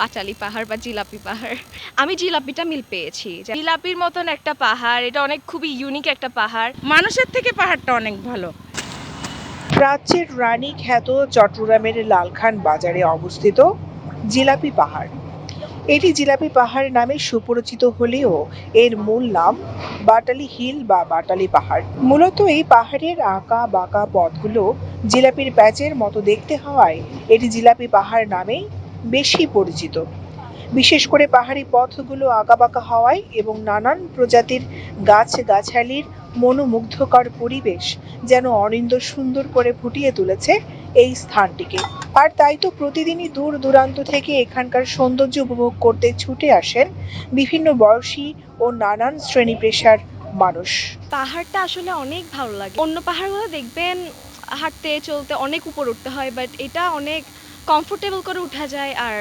পাটালি পাহাড় বা জিলাপি পাহাড়। আমি জিলাপিটা মিল পেয়েছি। জিলাপির মতন একটা পাহাড় এটা অনেক খুবই ইউনিক একটা পাহাড়। মানুষের থেকে পাহাড়টা অনেক ভালো। প্রাচ্যের রানী খ্যাত চট্টগ্রামের লালখান বাজারে অবস্থিত জিলাপি পাহাড়। এটি জিলাপি পাহাড় নামে সুপরিচিত হলেও এর মূল নাম বাটালি হিল বা বাটালি পাহাড়। মূলত এই পাহাড়ের আঁকা বাঁকা পথগুলো জিলাপির প্যাচের মতো দেখতে হওয়ায় এটি জিলাপি পাহাড় নামেই বেশি পরিচিত। বিশেষ করে পাহাড়ি পথগুলো আঁকাবাঁকা হওয়ায় এবং নানান প্রজাতির গাছ গাছালির মনোমুগ্ধকর পরিবেশ যেন অনিন্দ সুন্দর করে ফুটিয়ে তুলেছে এই স্থানটিকে। আর তাই তো প্রতিদিনই দূর দূরান্ত থেকে এখানকার সৌন্দর্য উপভোগ করতে ছুটে আসেন বিভিন্ন বয়সী ও নানান শ্রেণি পেশার মানুষ। পাহাড়টা আসলে অনেক ভালো লাগে। অন্য পাহাড়গুলো দেখবেন হাঁটতে, চলতে অনেক উপর উঠতে হয় বাট এটা অনেক কমফোর্টেবল করে উঠা যায় আর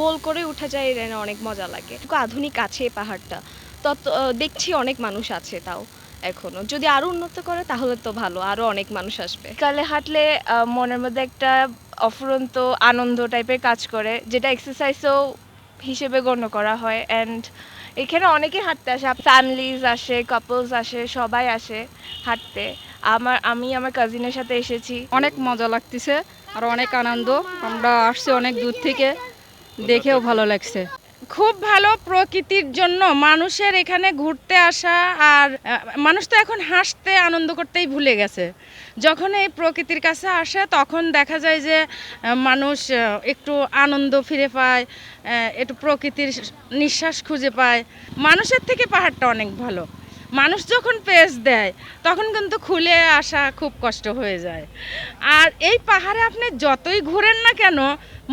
গোল করে উঠা যায় এটা অনেক মজা লাগে। আধুনিক আছে পাহাড়টা। তত দেখছি অনেক মানুষ আছে তাও এখনও। যদি আরও উন্নত করে তাহলে তো ভালো, আরও অনেক মানুষ আসবে। কালে হাঁটলে মনের মধ্যে একটা অফুরন্ত আনন্দ টাইপের কাজ করে, যেটা এক্সারসাইজও হিসেবে গণ্য করা হয়। অ্যান্ড এখানে অনেকে হাঁটতে আসে ফ্যামিলিজ আসে কাপলস আসে, সবাই আসে হাঁটতে। আমার আমি আমার কাজিনের সাথে এসেছি। অনেক মজা লাগতেছে আর অনেক আনন্দ। আমরা আসছি অনেক দূর থেকে দেখেও ভালো লাগছে। খুব ভালো প্রকৃতির জন্য মানুষের এখানে ঘুরতে আসা আর মানুষ তো এখন হাসতে আনন্দ করতেই ভুলে গেছে। যখন এই প্রকৃতির কাছে আসে তখন দেখা যায় যে মানুষ একটু আনন্দ ফিরে পায় একটু প্রকৃতির নিঃশ্বাস খুঁজে পায়। মানুষের থেকে পাহাড়টা অনেক ভালো। মানুষ যখন পেজ দেয়, তখন কিন্তু খুলে আসা খুব কষ্ট হয়ে যায়। আর এই পাহাড়ে আপনি যতই ঘুরেন না কেন,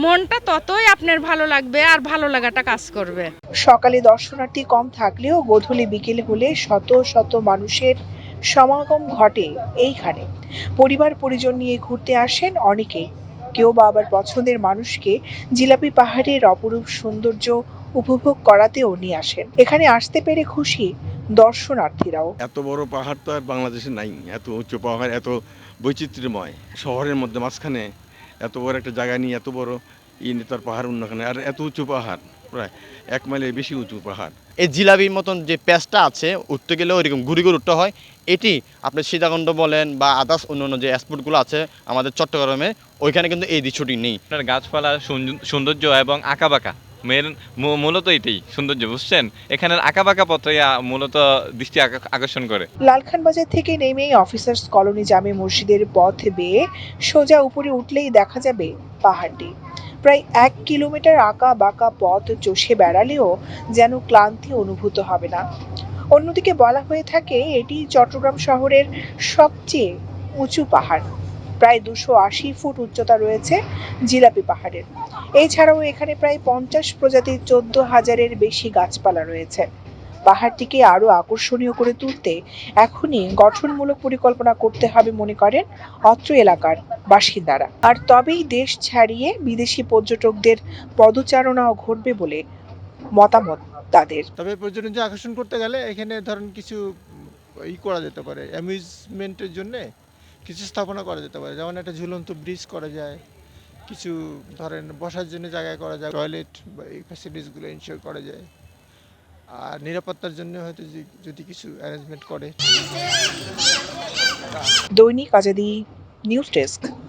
মনটা ততই আপনার ভালো লাগবে আর ভালো লাগাটা কাজ করবে। সকালে দর্শনার্থী কম থাকলেও গোধূলি বিকেল হলে শত শত মানুষের সমাগম ঘটে এইখানে। পরিবার পরিজন নিয়ে ঘুরতে আসেন অনেকেই কেউ বা আবার পছন্দের মানুষকে জিলাপি পাহাড়ের অপরূপ সৌন্দর্য উপভোগ করাতেও নিয়ে আসেন। এখানে আসতে পেরে খুশি দর্শনার্থীরাও। এত বড় পাহাড় তো আর বাংলাদেশে নাই এত উঁচু পাহাড় এত বৈচিত্র্যময়। শহরের মধ্যে মাঝখানে এত বড় একটা জায়গা নিয়ে এত বড় ই নিয়ে তার পাহাড় অন্যখানে আর এত উঁচু পাহাড় প্রায় এক মাইলের বেশি উঁচু পাহাড়। এই জিলাপির মতন যে প্যাচটা আছে উঠতে গেলে ওইরকম ঘুরি ঘুরে উঠতে হয়। এটি আপনি সীতাকুণ্ড বলেন বা আদার্স অন্যান্য যে স্পটগুলো আছে আমাদের চট্টগ্রামে ওইখানে কিন্তু এই দৃশ্যটি নেই। আপনার গাছপালা সৌন্দর্য- সৌন্দর্য এবং আঁকাবাঁকা। মেন মূ- মূলত এটাই সৌন্দর্য বুঝছেন? এখানের আঁকাবাঁকা পথই আ, মূলত দৃষ্টি আকর্ষণ করে। লালখান বাজার থেকে নেমেই অফিসার্স কলোনি জামে মসজিদের পথ বেয়ে সোজা উপরে উঠলেই দেখা যাবে পাহাড়টি। প্রায় এক কিলোমিটার আঁকা বাঁকা পথ চষে বেড়ালেও যেন ক্লান্তি অনুভূত হবে না। অন্যদিকে বলা হয়ে থাকে এটি চট্টগ্রাম শহরের সবচেয়ে উঁচু পাহাড়। প্রায় দুশো আশি ফুট উচ্চতা রয়েছে জিলাপি পাহাড়ের। এছাড়াও এখানে প্রায় পঞ্চাশ প্রজাতির চোদ্দ হাজারের বেশি গাছপালা রয়েছে। পাহাড়টিকে আরও আকর্ষণীয় করে তুলতে এখনই গঠনমূলক পরিকল্পনা করতে হবে মনে করেন অত্র এলাকার বাসিন্দারা। আর তবেই দেশ ছাড়িয়ে বিদেশি পর্যটকদের পদচারণাও ঘটবে বলে মতামত তাদের। তবে পর্যটনকে আকর্ষণ করতে গেলে এখানে ধরেন কিছু ই করা যেতে পারে, অ্যামিউজমেন্টের জন্যে কিছু স্থাপনা করা যেতে পারে। যেমন একটা ঝুলন্ত ব্রিজ করা যায়, কিছু ধরেন বসার জন্য জায়গায় করা যায় টয়লেট বা এই ফ্যাসিলিটিসগুলো ইনশিওর করা যায়। আর নিরাপত্তার জন্য হয়তো যদি কিছু অ্যারেঞ্জমেন্ট করে। দৈনিক আজাদি নিউজ ডেস্ক।